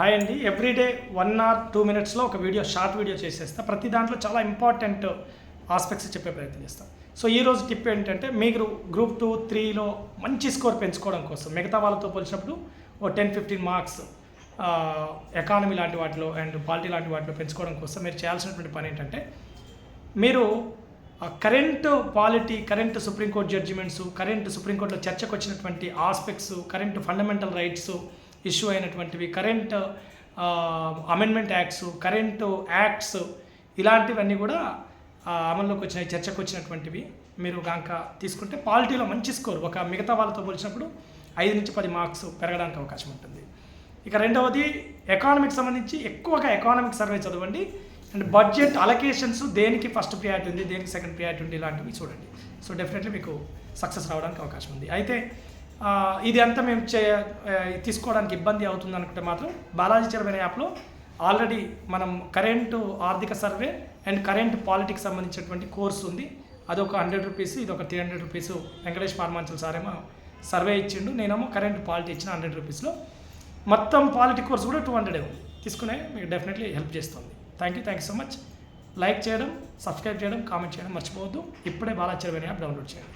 Hi అండి. Everyday one or two మినిట్స్లో ఒక వీడియో షార్ట్ వీడియో చేసేస్తా. ప్రతి దాంట్లో చాలా ఇంపార్టెంట్ ఆస్పెక్ట్స్ చెప్పే ప్రయత్నం చేస్తాం. సో ఈ రోజు టిప్ ఏంటంటే మీరు గ్రూప్ టూ త్రీలో మంచి స్కోర్ పెంచుకోవడం కోసం మిగతా వాళ్ళతో పోల్చినప్పుడు ఓ టెన్ ఫిఫ్టీన్ మార్క్స్ ఎకానమీ లాంటి వాటిలో అండ్ పాలిటీ లాంటి వాటిలో పెంచుకోవడం కోసం మీరు చేయాల్సినటువంటి పని ఏంటంటే మీరు current polity current supreme court judgements current సుప్రీంకోర్టులో చర్చకు వచ్చినటువంటి aspects current fundamental rights issue అయినటువంటివి current amendment acts current acts ఇలాంటివన్నీ కూడా అమల్లోకి వచ్చినాయి చర్చకు వచ్చినటువంటివి. మీరు కనుక తీసుకుంటే పాలిటీలో మంచి స్కోర్ ఒక మిగతా వాళ్ళతో పోల్చినప్పుడు ఐదు నుంచి పది మార్క్స్ పెరగడానికి అవకాశం ఉంటుంది. ఇక రెండవది ఎకానమీకి సంబంధించి ఎక్కువగా ఎకానమిక్ సర్వే చదవండి. అండ్ బడ్జెట్ అలొకేషన్స్ దేనికి ఫస్ట్ ప్రియారిటీ ఉంది దేనికి సెకండ్ ప్రియారిటీ ఉంది ఇలాంటివి చూడండి. సో డెఫినెట్లీ మీకు సక్సెస్ రావడానికి అవకాశం ఉంది. అయితే ఇది అంతా మేము చే తీసుకోవడానికి ఇబ్బంది అవుతుంది అనుకుంటే మాత్రం బాలాజీ చరవైన యాప్లో ఆల్రెడీ మనం కరెంటు ఆర్థిక సర్వే అండ్ కరెంట్ పాలిటిక్స్ సంబంధించినటువంటి కోర్సు ఉంది. అదొక హండ్రెడ్ రూపీస్ ఇది ఒక three hundred rupees Venkatesh Parmanchal సారేమో survey ఇచ్చిండు. నేనేమో కరెంట్ పాలిటీ ఇచ్చిన హండ్రెడ్ రూపీస్లో. మొత్తం పాలిటిక్ కోర్స్ కూడా టూ హండ్రెడ్ తీసుకునే మీకు డెఫినెట్లీ హెల్ప్ చేస్తుంది. Thank you thank you so much. Like చేయడం సబ్స్క్రైబ్ చేయడం కామెంట్ చేయడం మర్చిపోవద్దు. ఇప్పుడే బాలాచరమైన యాప్ డౌన్లోడ్ చేయండి.